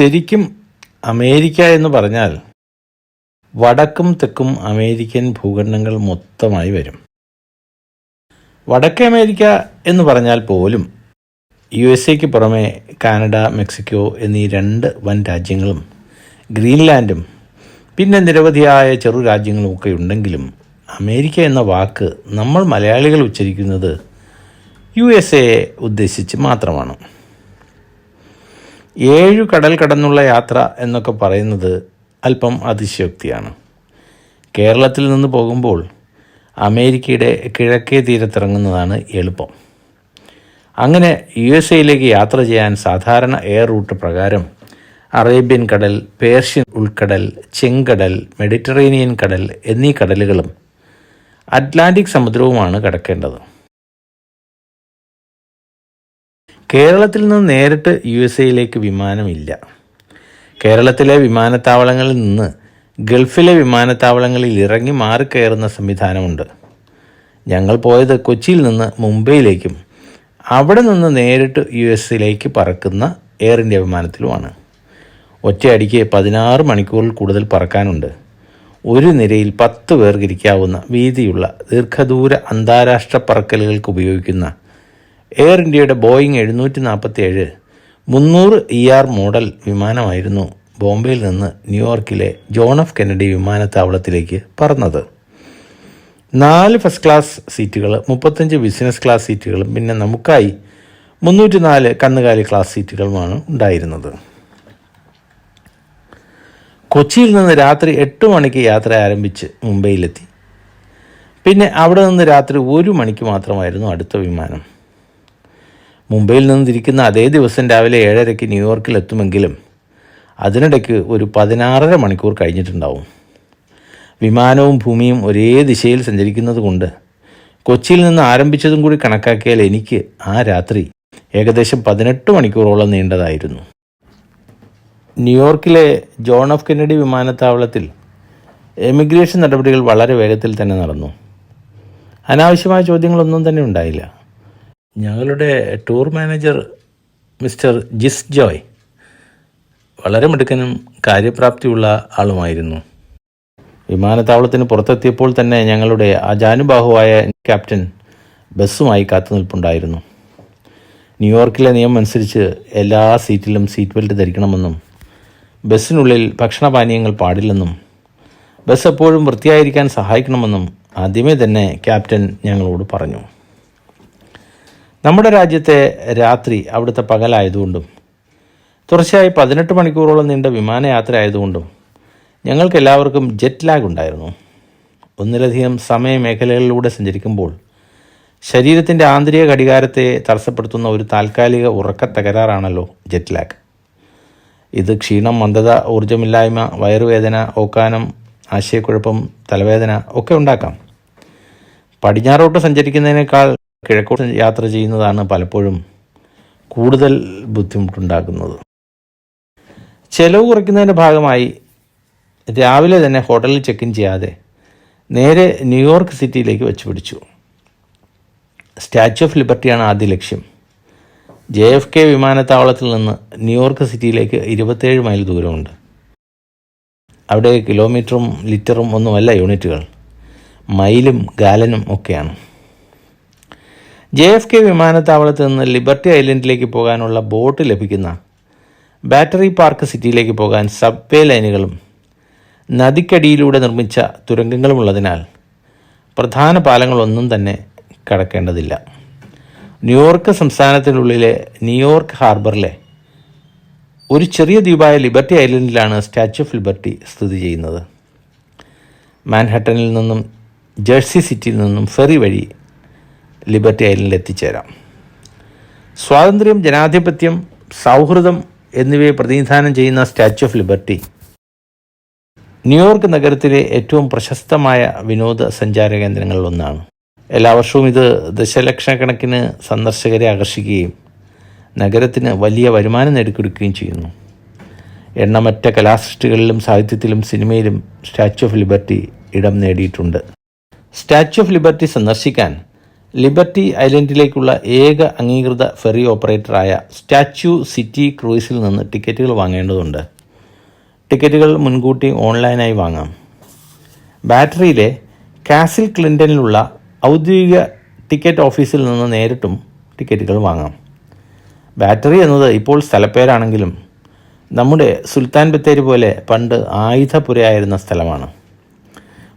ശരിക്കും അമേരിക്ക എന്ന് പറഞ്ഞാൽ വടക്കും തെക്കും അമേരിക്കൻ ഭൂഖണ്ഡങ്ങൾ മൊത്തമായി വരും. വടക്കേ അമേരിക്ക എന്ന് പറഞ്ഞാൽ പോലും യു എസ് എക്ക് പുറമെ കാനഡ മെക്സിക്കോ എന്നീ രണ്ട് വൻ രാജ്യങ്ങളും ഗ്രീൻലാൻഡും പിന്നെ നിരവധിയായ ചെറു രാജ്യങ്ങളും ഒക്കെ ഉണ്ടെങ്കിലും അമേരിക്ക എന്ന വാക്ക് നമ്മൾ മലയാളികൾ ഉച്ചരിക്കുന്നത് യു എസ് എയെ ഉദ്ദേശിച്ച് മാത്രമാണ്. ഏഴു കടൽ കടന്നുള്ള യാത്ര എന്നൊക്കെ പറയുന്നത് അല്പം അതിശയോക്തിയാണ്. കേരളത്തിൽ നിന്ന് പോകുമ്പോൾ അമേരിക്കയുടെ കിഴക്കേ തീരത്തിറങ്ങുന്നതാണ് എളുപ്പം. അങ്ങനെ യു എസ് എയിലേക്ക് യാത്ര ചെയ്യാൻ സാധാരണ എയർ റൂട്ട് പ്രകാരം അറേബ്യൻ കടൽ പേർഷ്യൻ ഉൾക്കടൽ ചെങ്കടൽ മെഡിറ്ററേനിയൻ കടൽ എന്നീ കടലുകളും അറ്റ്ലാന്റിക് സമുദ്രവുമാണ് കടക്കേണ്ടത്. കേരളത്തിൽ നിന്ന് നേരിട്ട് യു എസ് എയിലേക്ക് വിമാനമില്ല. കേരളത്തിലെ വിമാനത്താവളങ്ങളിൽ നിന്ന് ഗൾഫിലെ വിമാനത്താവളങ്ങളിൽ ഇറങ്ങി മാറിക്കയറുന്ന സംവിധാനമുണ്ട്. ഞങ്ങൾ പോയത് കൊച്ചിയിൽ നിന്ന് മുംബൈയിലേക്കും അവിടെ നിന്ന് നേരിട്ട് യു എസിലേക്ക് പറക്കുന്ന എയർ ഇന്ത്യ വിമാനത്തിലുമാണ്. ഒറ്റയടിക്ക് പതിനാറ് മണിക്കൂറിൽ കൂടുതൽ പറക്കാനുണ്ട്. ഒരു നിരയിൽ പത്ത് പേർക്ക് ഇരിക്കാവുന്ന വീതിയുള്ള ദീർഘദൂര അന്താരാഷ്ട്ര പറക്കലുകൾക്ക് ഉപയോഗിക്കുന്ന എയർ ഇന്ത്യയുടെ ബോയിങ് എഴുന്നൂറ്റി നാൽപ്പത്തി ഏഴ് മുന്നൂറ് ഇ ആർ മോഡൽ വിമാനമായിരുന്നു ബോംബെയിൽ നിന്ന് ന്യൂയോർക്കിലെ ജോൺ എഫ് കെന്നഡി വിമാനത്താവളത്തിലേക്ക് പറന്നത്. നാല് ഫസ്റ്റ് ക്ലാസ് സീറ്റുകൾ മുപ്പത്തഞ്ച് ബിസിനസ് ക്ലാസ് സീറ്റുകളും പിന്നെ നമുക്കായി മുന്നൂറ്റി നാല് കന്നുകാലി ക്ലാസ് സീറ്റുകളുമാണ് ഉണ്ടായിരുന്നത്. കൊച്ചിയിൽ നിന്ന് രാത്രി എട്ട് മണിക്ക് യാത്ര ആരംഭിച്ച് മുംബൈയിലെത്തി. പിന്നെ അവിടെ നിന്ന് രാത്രി ഒരു മണിക്ക് മാത്രമായിരുന്നു അടുത്ത വിമാനം. മുംബൈയിൽ നിന്ന് തിരിക്കുന്ന അതേ ദിവസം രാവിലെ ഏഴരയ്ക്ക് ന്യൂയോർക്കിൽ എത്തുമെങ്കിലും അതിനിടയ്ക്ക് ഒരു പതിനാറര മണിക്കൂർ കഴിഞ്ഞിട്ടുണ്ടാവും. വിമാനവും ഭൂമിയും ഒരേ ദിശയിൽ സഞ്ചരിക്കുന്നത് കൊണ്ട് കൊച്ചിയിൽ നിന്ന് ആരംഭിച്ചതും കൂടി കണക്കാക്കിയാൽ എനിക്ക് ആ രാത്രി ഏകദേശം പതിനെട്ട് മണിക്കൂറോളം നീണ്ടതായിരുന്നു. ന്യൂയോർക്കിലെ ജോൺ ഓഫ് കെന്നഡി വിമാനത്താവളത്തിൽ എമിഗ്രേഷൻ നടപടികൾ വളരെ വേഗത്തിൽ തന്നെ നടന്നു. അനാവശ്യമായ ചോദ്യങ്ങളൊന്നും തന്നെ ഉണ്ടായില്ല. ഞങ്ങളുടെ ടൂർ മാനേജർ മിസ്റ്റർ ജിസ് ജോയ് വളരെ മിടുക്കനും കാര്യപ്രാപ്തിയുള്ള ആളുമായിരുന്നു. വിമാനത്താവളത്തിന് പുറത്തെത്തിയപ്പോൾ തന്നെ ഞങ്ങളുടെ അജാനുബാഹുവായ ക്യാപ്റ്റൻ ബസ്സുമായി കാത്തുനിൽപ്പുണ്ടായിരുന്നു ന്യൂയോർക്കിലെ നിയമം അനുസരിച്ച് എല്ലാ സീറ്റിലും സീറ്റ് ബെൽറ്റ് ധരിക്കണമെന്നും ബസ്സിനുള്ളിൽ ഭക്ഷണപാനീയങ്ങൾ പാടില്ലെന്നും ബസ് എപ്പോഴും വൃത്തിയായിരിക്കാൻ സഹായിക്കണമെന്നും ആദ്യമേ തന്നെ ക്യാപ്റ്റൻ ഞങ്ങളോട് പറഞ്ഞു. നമ്മുടെ രാജ്യത്തെ രാത്രി അവിടുത്തെ പകലായതുകൊണ്ടും തുടർച്ചയായി പതിനെട്ട് മണിക്കൂറോളം നീണ്ട വിമാനയാത്ര ആയതുകൊണ്ടും ഞങ്ങൾക്ക് എല്ലാവർക്കും ജെറ്റ് ലാഗ് ഉണ്ടായിരുന്നു. ഒന്നിലധികം സമയമേഖലകളിലൂടെ സഞ്ചരിക്കുമ്പോൾ ശരീരത്തിന്റെ ആന്തരിക ഘടികാരത്തെ തടസ്സപ്പെടുത്തുന്ന ഒരു താൽക്കാലിക ഉറക്ക തകരാറാണല്ലോ ജെറ്റ് ലാഗ് ഇത് ക്ഷീണം മന്ദത ഊർജമില്ലായ്മ വയറുവേദന ഓക്കാനം ആശയക്കുഴപ്പം തലവേദന ഒക്കെ ഉണ്ടാക്കാം. പടിഞ്ഞാറോട്ട് സഞ്ചരിക്കുന്നതിനേക്കാൾ കിഴക്കോട്ട് യാത്ര ചെയ്യുന്നതാണ് പലപ്പോഴും കൂടുതൽ ബുദ്ധിമുട്ടുണ്ടാക്കുന്നത്. ചെലവ് കുറയ്ക്കുന്നതിന്റെ ഭാഗമായി രാവിലെ തന്നെ ഹോട്ടലിൽ ചെക്ക് ഇൻ ചെയ്യാതെ നേരെ ന്യൂയോർക്ക് സിറ്റിയിലേക്ക് വെച്ച് പിടിച്ചു. സ്റ്റാച്യു ഓഫ് ലിബർട്ടിയാണ് ആദ്യ ലക്ഷ്യം. ജെ എഫ് കെ വിമാനത്താവളത്തിൽ നിന്ന് ന്യൂയോർക്ക് സിറ്റിയിലേക്ക് ഇരുപത്തേഴ് മൈൽ ദൂരമുണ്ട്. അവിടെ കിലോമീറ്ററും ലിറ്ററും ഒന്നുമല്ല യൂണിറ്റുകൾ. മൈലും ഗാലനും ഒക്കെയാണ്. ജെ എഫ് കെ വിമാനത്താവളത്തിൽ നിന്ന് ലിബർട്ടി ഐലൻഡിലേക്ക് പോകാനുള്ള ബോട്ട് ലഭിക്കുന്ന ബാറ്ററി പാർക്ക് സിറ്റിയിലേക്ക് പോകാൻ സബ്വേ ലൈനുകളും നദിക്കടിയിലൂടെ നിർമ്മിച്ച തുരങ്കങ്ങളുമുള്ളതിനാൽ പ്രധാന പാലങ്ങളൊന്നും തന്നെ കടക്കേണ്ടതില്ല. ന്യൂയോർക്ക് സംസ്ഥാനത്തിനുള്ളിലെ ന്യൂയോർക്ക് ഹാർബറിലെ ഒരു ചെറിയ ദ്വീപായ ലിബർട്ടി ഐലൻഡിലാണ് സ്റ്റാച്യു ഓഫ് ലിബർട്ടി സ്ഥിതി ചെയ്യുന്നത്. മാൻഹട്ടനിൽ നിന്നും ജേഴ്സി സിറ്റിയിൽ നിന്നും ഫെറി വഴി ലിബർട്ടി ഐലൻഡിൽ എത്തിച്ചേരാം. സ്വാതന്ത്ര്യം ജനാധിപത്യം സൗഹൃദം എന്നിവയെ പ്രതിനിധാനം ചെയ്യുന്ന സ്റ്റാച്യു ഓഫ് ലിബർട്ടി ന്യൂയോർക്ക് നഗരത്തിലെ ഏറ്റവും പ്രശസ്തമായ വിനോദസഞ്ചാര കേന്ദ്രങ്ങളിലൊന്നാണ് എല്ലാ വർഷവും ഇത് ദശലക്ഷക്കണക്കിന് സന്ദർശകരെ ആകർഷിക്കുകയും നഗരത്തിന് വലിയ വരുമാനം നേടിക്കൊടുക്കുകയും ചെയ്യുന്നു. എണ്ണമറ്റ കലാസൃഷ്ടികളിലും സാഹിത്യത്തിലും സിനിമയിലും സ്റ്റാച്യു ഓഫ് ലിബർട്ടി ഇടം നേടിയിട്ടുണ്ട്. സ്റ്റാച്യു ഓഫ് ലിബർട്ടി സന്ദർശിക്കാൻ ലിബർട്ടി ഐലൻഡിലേക്കുള്ള ഏക അംഗീകൃത ഫെറി ഓപ്പറേറ്ററായ സ്റ്റാച്യു സിറ്റി ക്രൂയിസിൽ നിന്ന് ടിക്കറ്റുകൾ വാങ്ങേണ്ടതുണ്ട്. ടിക്കറ്റുകൾ മുൻകൂട്ടി ഓൺലൈനായി വാങ്ങാം. ബാറ്ററിയിലെ കാസിൽ ക്ലിന്റനിലുള്ള ഔദ്യോഗിക ടിക്കറ്റ് ഓഫീസിൽ നിന്ന് നേരിട്ടും ടിക്കറ്റുകൾ വാങ്ങാം. ബാറ്ററി എന്നത് ഇപ്പോൾ സ്ഥലപ്പേരാണെങ്കിലും നമ്മുടെ സുൽത്താൻ ബത്തേരി പോലെ പണ്ട് ആയുധപുരയായിരുന്ന സ്ഥലമാണ്.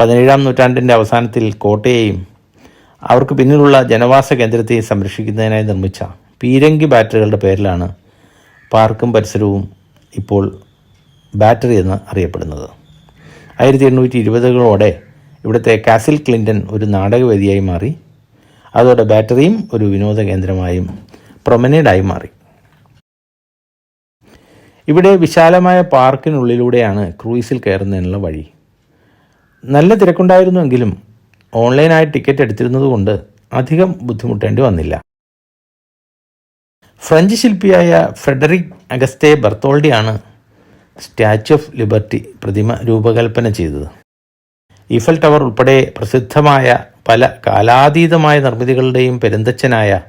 പതിനേഴാം നൂറ്റാണ്ടിന്റെ അവസാനത്തിൽ കോട്ടയെയും അവർക്ക് പിന്നിലുള്ള ജനവാസ കേന്ദ്രത്തെ സംരക്ഷിക്കുന്നതിനായി നിർമ്മിച്ച പീരങ്കി ബാറ്ററികളുടെ പേരിലാണ് പാർക്കും പരിസരവും ഇപ്പോൾ ബാറ്ററി എന്ന് അറിയപ്പെടുന്നത്. ആയിരത്തി എണ്ണൂറ്റി ഇരുപതുകളോടെ ഇവിടുത്തെ കാസിൽ ക്ലിന്റൺ ഒരു നാടകവേദിയായി മാറി. അതോടെ ബാറ്ററിയും ഒരു വിനോദ കേന്ദ്രമായും പ്രൊമനേഡായി മാറി. ഇവിടെ വിശാലമായ പാർക്കിനുള്ളിലൂടെയാണ് ക്രൂയിസിൽ കയറുന്നതിനുള്ള വഴി. നല്ല തിരക്കുണ്ടായിരുന്നുവെങ്കിലും ഓൺലൈനായി ടിക്കറ്റ് എടുത്തിരുന്നതുകൊണ്ട് അധികം ബുദ്ധിമുട്ടേണ്ടി വന്നില്ല. ഫ്രഞ്ച് ശില്പിയായ ഫ്രെഡറിക് അഗസ്റ്റേ ബർത്തോൾഡിയാണ് സ്റ്റാച്യു ഓഫ് ലിബർട്ടി പ്രതിമ രൂപകൽപ്പന ചെയ്തത്. ഈഫൽ ടവർ ഉൾപ്പെടെ പ്രസിദ്ധമായ പല കാലാതീതമായ നിർമ്മിതികളുടെയും പെരുന്തച്ഛനായ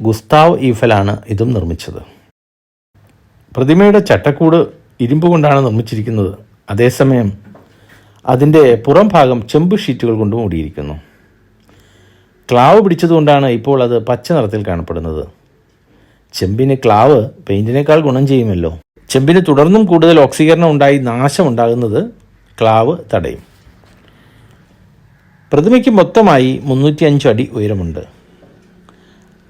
ഗുസ്താവ് ഈഫലാണ് ഇതും നിർമ്മിച്ചത്. പ്രതിമയുടെ ചട്ടക്കൂട് ഇരുമ്പ് കൊണ്ടാണ് നിർമ്മിച്ചിരിക്കുന്നത്. അതേസമയം അതിന്റെ പുറം ഭാഗം ചെമ്പ് ഷീറ്റുകൾ കൊണ്ട് മൂടിയിരിക്കുന്നു. ക്ലാവ് പിടിച്ചതുകൊണ്ടാണ് ഇപ്പോൾ അത് പച്ച നിറത്തിൽ കാണപ്പെടുന്നത്. ചെമ്പിന് ക്ലാവ് പെയിന്റിനേക്കാൾ ഗുണം ചെയ്യുമല്ലോ. ചെമ്പിന് തുടർന്നും കൂടുതൽ ഓക്സീകരണം ഉണ്ടായി നാശമുണ്ടാകുന്നത് ക്ലാവ് തടയും. പ്രതിമയ്ക്ക് മൊത്തമായി മുന്നൂറ്റി അഞ്ച് അടി ഉയരമുണ്ട്.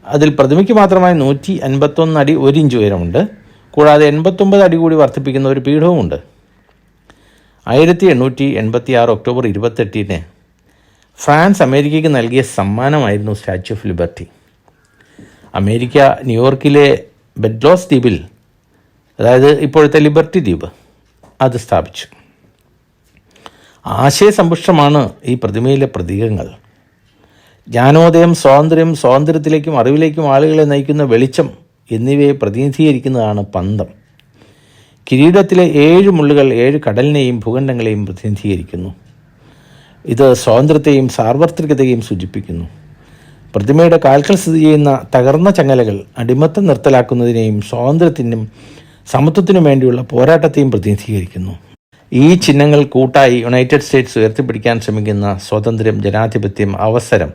അതിൽ പ്രതിമയ്ക്ക് മാത്രമായി നൂറ്റി അൻപത്തൊന്ന് അടി ഒരു ഇഞ്ച് ഉയരമുണ്ട്. കൂടാതെ എൺപത്തൊമ്പത് അടി കൂടി വർദ്ധിപ്പിക്കുന്ന ഒരു പീഠവുമുണ്ട്. ആയിരത്തി എണ്ണൂറ്റി എൺപത്തി ആറ് ഒക്ടോബർ ഇരുപത്തെട്ടിന് ഫ്രാൻസ് അമേരിക്കയ്ക്ക് നൽകിയ സമ്മാനമായിരുന്നു സ്റ്റാച്യു ഓഫ് ലിബർട്ടി. അമേരിക്ക ന്യൂയോർക്കിലെ ബെഡ്ലോസ് ദ്വീപിൽ അതായത് ഇപ്പോഴത്തെ ലിബർട്ടി ദ്വീപ് അത് സ്ഥാപിച്ചു. ആശയസമ്പുഷ്ടമാണ് ഈ പ്രതിമയിലെ പ്രതീകങ്ങൾ. ജ്ഞാനോദയം സ്വാതന്ത്ര്യം സ്വാതന്ത്ര്യത്തിലേക്കും അറിവിലേക്കും ആളുകളെ നയിക്കുന്ന വെളിച്ചം എന്നിവയെ പ്രതിനിധീകരിക്കുന്നതാണ് പന്തം. കിരീടത്തിലെ ഏഴ് മുള്ളുകൾ ഏഴ് കടലിനെയും ഭൂഖണ്ഡങ്ങളെയും പ്രതിനിധീകരിക്കുന്നു. ഇത് സ്വാതന്ത്ര്യത്തെയും സാർവത്രികതയെയും സൂചിപ്പിക്കുന്നു. പ്രതിമയുടെ കാൽക്കൽ സ്ഥിതി ചെയ്യുന്ന തകർന്ന ചങ്ങലകൾ അടിമത്തം നിർത്തലാക്കുന്നതിനെയും സ്വാതന്ത്ര്യത്തിനും സമത്വത്തിനും വേണ്ടിയുള്ള പോരാട്ടത്തെയും പ്രതിനിധീകരിക്കുന്നു. ഈ ചിഹ്നങ്ങൾ കൂട്ടായി യുണൈറ്റഡ് സ്റ്റേറ്റ്സ് ഉയർത്തിപ്പിടിക്കാൻ ശ്രമിക്കുന്ന സ്വാതന്ത്ര്യം ജനാധിപത്യം അവസരം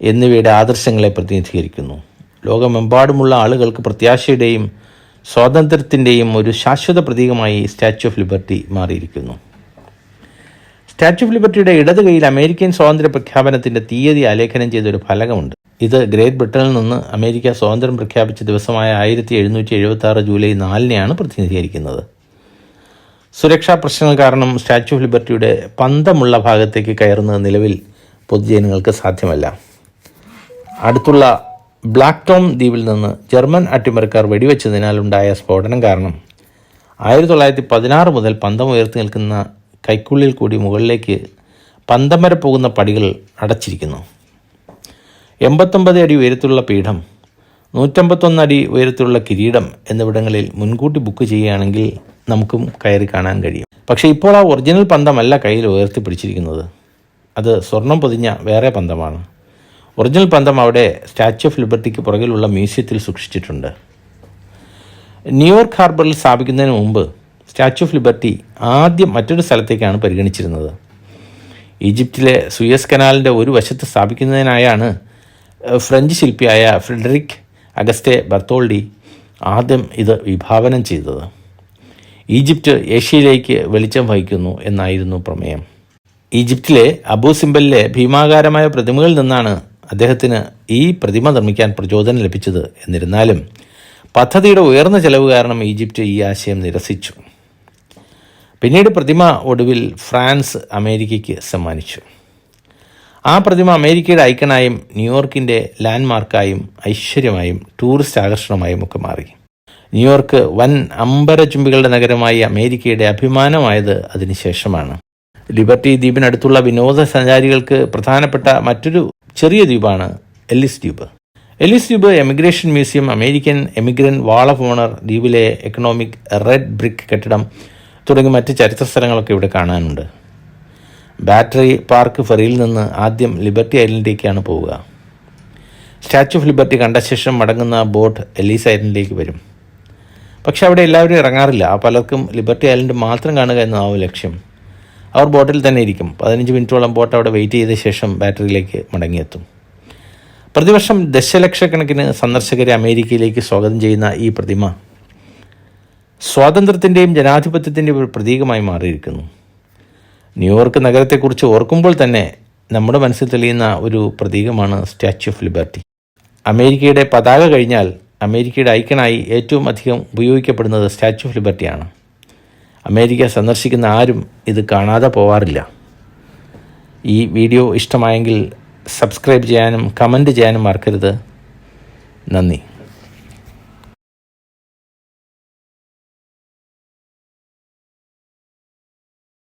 എന്നിവയുടെ ആദർശങ്ങളെ പ്രതിനിധീകരിക്കുന്നു. ലോകമെമ്പാടുമുള്ള ആളുകൾക്ക് പ്രത്യാശയുടെയും സ്വാതന്ത്ര്യത്തിന്റെയും ഒരു ശാശ്വത പ്രതീകമായി സ്റ്റാച്യു ഓഫ് ലിബർട്ടി മാറിയിരിക്കുന്നു. സ്റ്റാച്യു ഓഫ് ലിബർട്ടിയുടെ ഇടത് കൈയിൽ അമേരിക്കൻ സ്വാതന്ത്ര്യ പ്രഖ്യാപനത്തിന്റെ തീയതി ആലേഖനം ചെയ്തൊരു ഫലകമുണ്ട്. ഇത് ഗ്രേറ്റ് ബ്രിട്ടനിൽ നിന്ന് അമേരിക്ക സ്വാതന്ത്ര്യം പ്രഖ്യാപിച്ച ദിവസമായ ആയിരത്തി എഴുന്നൂറ്റി എഴുപത്തി ആറ് ജൂലൈ നാലിനെയാണ് പ്രതിനിധീകരിക്കുന്നത്. സുരക്ഷാ പ്രശ്നങ്ങൾ കാരണം സ്റ്റാച്യു ഓഫ് ലിബർട്ടിയുടെ പന്തമുള്ള ഭാഗത്തേക്ക് കയറുന്നത് നിലവിൽ പൊതുജനങ്ങൾക്ക് സാധ്യമല്ല. അടുത്തുള്ള ബ്ലാക്ക് ടോം ദ്വീപിൽ നിന്ന് ജർമ്മൻ അട്ടിമറിക്കാർ വെടിവെച്ചതിനാൽ ഉണ്ടായ സ്ഫോടനം കാരണം. ആയിരത്തി തൊള്ളായിരത്തി പതിനാറ് മുതൽ പന്തം ഉയർത്തി നിൽക്കുന്ന കൈക്കുള്ളിൽ കൂടി മുകളിലേക്ക് പന്തം വരെ പോകുന്ന പടികൾ അടച്ചിരിക്കുന്നു. എൺപത്തൊമ്പത് അടി ഉയരത്തിലുള്ള പീഠം നൂറ്റമ്പത്തൊന്ന് അടി ഉയരത്തിലുള്ള കിരീടം എന്നിവിടങ്ങളിൽ മുൻകൂട്ടി ബുക്ക് ചെയ്യുകയാണെങ്കിൽ നമുക്കും കയറി കാണാൻ കഴിയും. പക്ഷേ ഇപ്പോൾ ആ ഒറിജിനൽ പന്തമല്ല കയ്യിൽ ഉയർത്തി പിടിച്ചിരിക്കുന്നത് അത് സ്വർണം പൊതിഞ്ഞ വേറെ പന്തമാണ്. ഒറിജിനൽ പന്തം അവിടെ സ്റ്റാച്യു ഓഫ് ലിബർട്ടിക്ക് പുറകിലുള്ള മ്യൂസിയത്തിൽ സൂക്ഷിച്ചിട്ടുണ്ട്. ന്യൂയോർക്ക് ഹാർബറിൽ സ്ഥാപിക്കുന്നതിന് മുമ്പ് സ്റ്റാച്യു ഓഫ് ലിബർട്ടി ആദ്യം മറ്റൊരു സ്ഥലത്തേക്കാണ് പരിഗണിച്ചിരുന്നത്. ഈജിപ്തിലെ സുയസ് കനാലിന്റെ ഒരു വശത്ത് സ്ഥാപിക്കുന്നതിനായാണ് ഫ്രഞ്ച് ശില്പിയായ ഫ്രെഡറിക് അഗസ്റ്റെ ബർത്തോൾഡി ആദ്യം ഇത് വിഭാവനം ചെയ്തത്. ഈജിപ്റ്റ് ഏഷ്യയിലേക്ക് വെളിച്ചം വഹിക്കുന്നു എന്നായിരുന്നു പ്രമേയം. ഈജിപ്തിലെ അബു സിംബലിലെ ഭീമാകാരമായ പ്രതിമകളിൽ നിന്നാണ് അദ്ദേഹത്തിന് ഈ പ്രതിമ നിർമ്മിക്കാൻ പ്രചോദനം ലഭിച്ചത് എന്നിരുന്നാലും പദ്ധതിയുടെ ഉയർന്ന ചെലവ് കാരണം ഈജിപ്റ്റ് ഈ ആശയം നിരസിച്ചു. പിന്നീട് പ്രതിമ ഒടുവിൽ ഫ്രാൻസ് അമേരിക്കയ്ക്ക് സമ്മാനിച്ചു. ആ പ്രതിമ അമേരിക്കയുടെ ഐക്കണായും ന്യൂയോർക്കിന്റെ ലാൻഡ്മാർക്കായും ഐശ്വര്യമായും ടൂറിസ്റ്റ് ആകർഷണമായും ഒക്കെ മാറി. ന്യൂയോർക്ക് വൻ അമ്പരചുംബികളുടെ നഗരമായി അമേരിക്കയുടെ അഭിമാനമായത് അതിനുശേഷമാണ്. ലിബർട്ടി ദ്വീപിനടുത്തുള്ള വിനോദസഞ്ചാരികൾക്ക് പ്രധാനപ്പെട്ട മറ്റൊരു ചെറിയ ദ്വീപാണ് എല്ലിസ് ദ്വീപ്. എല്ലിസ് ദ്വീപ് emigration museum American emigrant wall of honour ദ്വീപിലെ എക്കണോമിക് റെഡ് ബ്രിക്ക് കെട്ടിടം തുടങ്ങി മറ്റ് ചരിത്ര സ്ഥലങ്ങളൊക്കെ ഇവിടെ കാണാനുണ്ട്. ബാറ്ററി പാർക്ക് ഫെറിയിൽ നിന്ന് ആദ്യം ലിബർട്ടി ഐലൻഡിലേക്കാണ് പോവുക. സ്റ്റാച്ചു ഓഫ് ലിബർട്ടി കണ്ട ശേഷം മടങ്ങുന്ന ബോട്ട് എലീസ് ഐലൻഡിലേക്ക് വരും. പക്ഷെ അവിടെ എല്ലാവരും ഇറങ്ങാറില്ല. പലർക്കും ലിബർട്ടി ഐലൻഡ് മാത്രം കാണുക എന്നതാവും ലക്ഷ്യം. അവർ ബോട്ടിൽ തന്നെ ഇരിക്കും. പതിനഞ്ച് മിനിറ്റോളം ബോട്ട് അവിടെ വെയിറ്റ് ചെയ്ത ശേഷം ബാറ്ററിയിലേക്ക് മടങ്ങിയെത്തും. പ്രതിവർഷം ദശലക്ഷക്കണക്കിന് സന്ദർശകരെ അമേരിക്കയിലേക്ക് സ്വാഗതം ചെയ്യുന്ന ഈ പ്രതിമ സ്വാതന്ത്ര്യത്തിന്റെയും ജനാധിപത്യത്തിന്റെയും ഒരു പ്രതീകമായി മാറിയിരിക്കുന്നു. ന്യൂയോർക്ക് നഗരത്തെക്കുറിച്ച് ഓർക്കുമ്പോൾ തന്നെ നമ്മുടെ മനസ്സിൽ തെളിയുന്ന ഒരു പ്രതീകമാണ് സ്റ്റാച്യു ഓഫ് ലിബർട്ടി. അമേരിക്കയുടെ പതാക കഴിഞ്ഞാൽ അമേരിക്കയുടെ ഐക്കണായി ഏറ്റവും അധികം ഉപയോഗിക്കപ്പെടുന്നത് സ്റ്റാച്യു ഓഫ് ലിബർട്ടിയാണ്. അമേരിക്ക സന്ദർശിക്കുന്ന ആരും ഇത് കാണാതെ പോവാറില്ല. ഈ വീഡിയോ ഇഷ്ടമായെങ്കിൽ സബ്സ്ക്രൈബ് ചെയ്യാനും കമന്റ് ചെയ്യാനും മറക്കരുത്. നന്ദി.